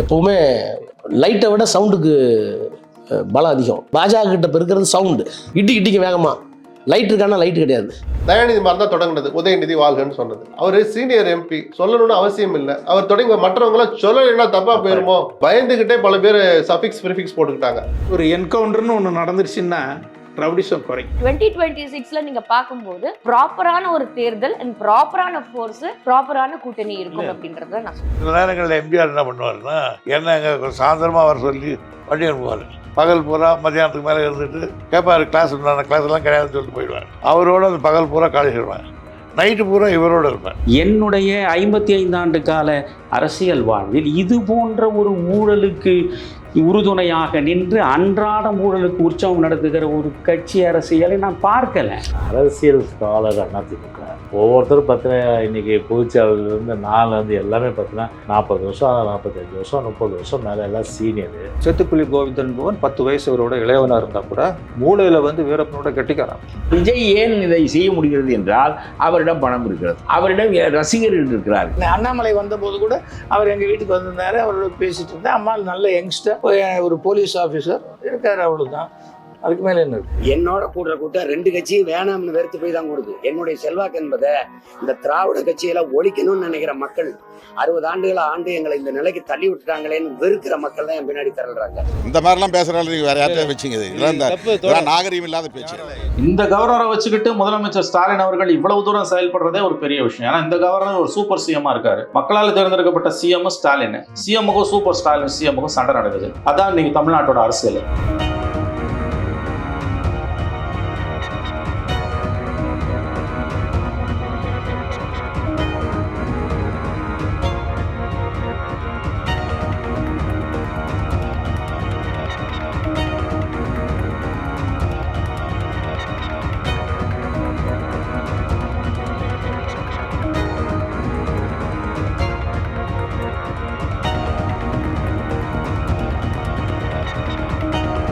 எப்போவுமே லைட்டை விட சவுண்டுக்கு பலம் அதிகம். பாஜக கிட்ட இப்போ இருக்கிறது சவுண்டு இடி இடிக்க வேகமாக லைட் இருக்கானா லைட் கிடையாது. தயாநிதி மாதிரி தான் தொடங்கினது உதயநிதி வாழ்கன்னு சொன்னது. அவர் சீனியர் எம்பி சொல்லணும்னு அவசியம் இல்லை. அவர் தொடங்கி மற்றவங்களாம் சொல்லலைன்னா தப்பா போயிருமோ? பயந்துகிட்டே பல பேர் சஃபிக்ஸ் ப்ரிஃபிக்ஸ் போட்டுக்கிட்டாங்க. ஒரு என்கவுண்டர்னு ஒன்று நடந்துருச்சுன்னா ரவுடிசம் குறையும் டுவெண்ட்டி டுவெண்ட்டி சிக்ஸ்ல நீங்க பார்க்கும்போது ப்ராப்பரான ஒரு தேர்தல் அண்ட் ப்ராப்பரான ஃபோர்ஸ் ப்ராப்பரான கூட்டணி இருக்கும் அப்படின்றத நான் சொல்றேன். சில நேரங்களில் எம்ஜிஆர் என்ன பண்ணுவாருன்னா என்ன அங்கே சாயந்தரமாக வர சொல்லி வண்டி அனுப்புவார். பகல் பூரா மத்தியானத்துக்கு மேலே இருந்துட்டு கேட்பாரு கிளாஸ் உண்டான கிளாஸ் எல்லாம் கிடையாதுன்னு சொல்லிட்டு போயிடுவார். அவரோட அந்த பகல் பூரா காலேஜ் இருப்பேன் நைட்டு பூரா இவரோட இருப்பேன் என்னுடைய ஐம்பத்தி ஐந்தாண்டு கால அரசியல் வாழ்வில் இது போன்ற ஒரு ஊழலுக்கு உறுதுணையாக நின்று அன்றாட ஊழலுக்கு உற்சவம் நடத்துகிற ஒரு கட்சி அரசியலை நான் பார்க்கல. அரசியல் ஸ்காலர் அதிமுக ஒவ்வொருத்தரும் பார்த்தீங்கன்னா இன்னைக்கு பொதுச்செயலாளர்லேருந்து நான் வந்து எல்லாமே பார்த்தீங்கன்னா நாற்பது வருஷம் நாற்பத்தஞ்சு வருஷம் முப்பது வருஷம் மேலே எல்லாம் சீனியர். சேத்துக்குழி கோவிந்தன் பவன் பத்து வயசு அவரோட இளையவனா இருந்தா கூட மூளையில வந்து வீரப்பனோட கெட்டிக்காரன். விஜய் ஏன் இதை செய்ய முடிகிறது என்றால் அவரிடம் பணம் இருக்கிறது. அவரிடம் ரசிகர்கள் இருக்கிறார்கள் அண்ணாமலை வந்தபோது கூட அவர் எங்கள் வீட்டுக்கு வந்திருந்தாரு அவரோட பேசிட்டு இருந்தார் அம்மா நல்ல யங்ஸ்டர். ஒரு போலீஸ் ஆஃபீஸர் இருக்கார் அவ்வளோதான் அதுக்கு மேலே என்ன இருக்கு? என்னோட கூடுற கூட்டம் ரெண்டு கட்சியும் வேணாம்னு வெறுத்து போய் தான் கொடுது. என்னுடைய செல்வாக்கு என்பதை இந்த திராவிட கட்சியில ஒழிக்கணும்னு நினைக்கிற மக்கள் அறுபது ஆண்டுகள ஆண்டு எங்களை இந்த நிலைக்கு தள்ளி விட்டுட்டாங்களேன்னு வெறுக்கிற மக்கள் தான் என் பின்னாடி திரள்றாங்க. இந்த மாதிரிலாம் பேசுறாங்க நீங்க வேற யார்ட்டையும் வச்சுங்க இந்த நாகரீகம் இல்லாத பேச்சு. இந்த கவர்னரை வச்சுக்கிட்டு முதலமைச்சர் ஸ்டாலின் அவர்கள் இவ்வளவு தூரம் செயல்படுறதே ஒரு பெரிய விஷயம். ஏன்னா இந்த கவர்னர் ஒரு சூப்பர் சிஎம்மா இருக்காரு. மக்களால் தேர்ந்தெடுக்கப்பட்ட சிஎம் ஸ்டாலின். சிஎம்முக்கும் சூப்பர் ஸ்டாலின் சிஎம்முக்கும் சண்டை நடக்குது. அதான் நீங்க தமிழ்நாட்டோட அரசியல்.